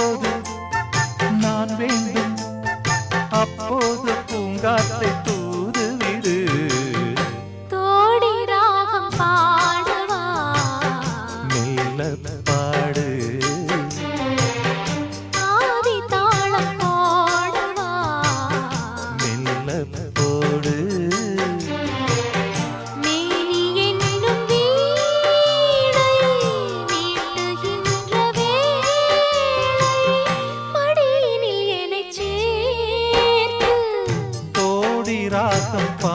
எப்போது நான் வேண்டும். அப்போது பூங்காத்தை தூதுவிடு. தோடி ராகம் பாடவா? மெல்ல பாடு. பாசம் பா